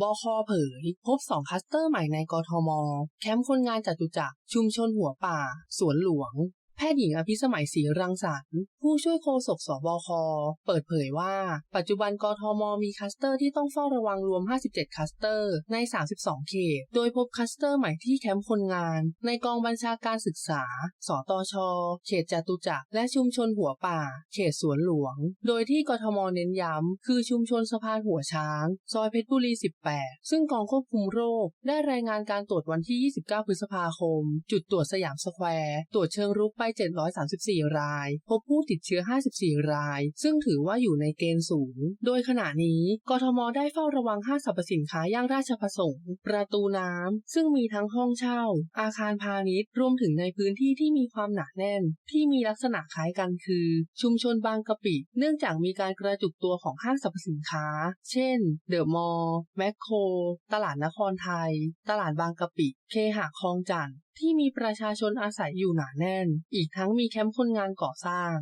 บคเผย พบ2คลัสเตอร์ใหม่ในกทม แคมป์คนงานจตุจักร ชุมชนหัวป่า สวนหลวง ทย์หญิงอภิสมัยศรีรังสรรค์ผู้ช่วยโฆษกสบค เปิดเผยว่า ปัจจุบันกทมมีคัสเตอร์ที่ต้องเฝ้าระวังรวม 57 คัสเตอร์ใน 32 เขต โดยพบคัสเตอร์ใหม่ที่แคมป์คนงาน ในกองบัญชาการศึกษา สตช เขตจตุจักร และชุมชนหัวป่า เขตสวนหลวง โดยที่กทมเน้นย้ำ คือชุมชนสะพานหัวช้าง ซอยเพชรบุรี 18 ซึ่งกองควบคุมโรค ได้รายงานการตรวจวันที่ 29 พฤษภาคม จุดตรวจสยามสแควร์ ตรวจเชิงรุกไป734 ราย พบผู้ติดเชื้อ 54 ราย ซึ่งถือว่าอยู่ในเกณฑ์สูง โดยขณะนี้กทมได้เฝ้าระวังห้างสรรพสินค้าย่างราชประสงค์ ประตูน้ำ ซึ่งมีทั้งห้องเช่า อาคารพาณิชย์ รวมถึงในพื้นที่ที่มีความหนาแน่น ที่มีลักษณะคล้ายกันคือ ชุมชนบางกะปิ เนื่องจากมีการกระจุกตัวของห้างสรรพสินค้า เช่น เดอะมอลล์ แมคโคร ตลาดนครไทย ตลาดบางกะปิ เคหะคลองจันทน์ที่มีประชาชนอาศัยอยู่หนาแน่น อีกทั้งมีแคมป์คนงานก่อสร้าง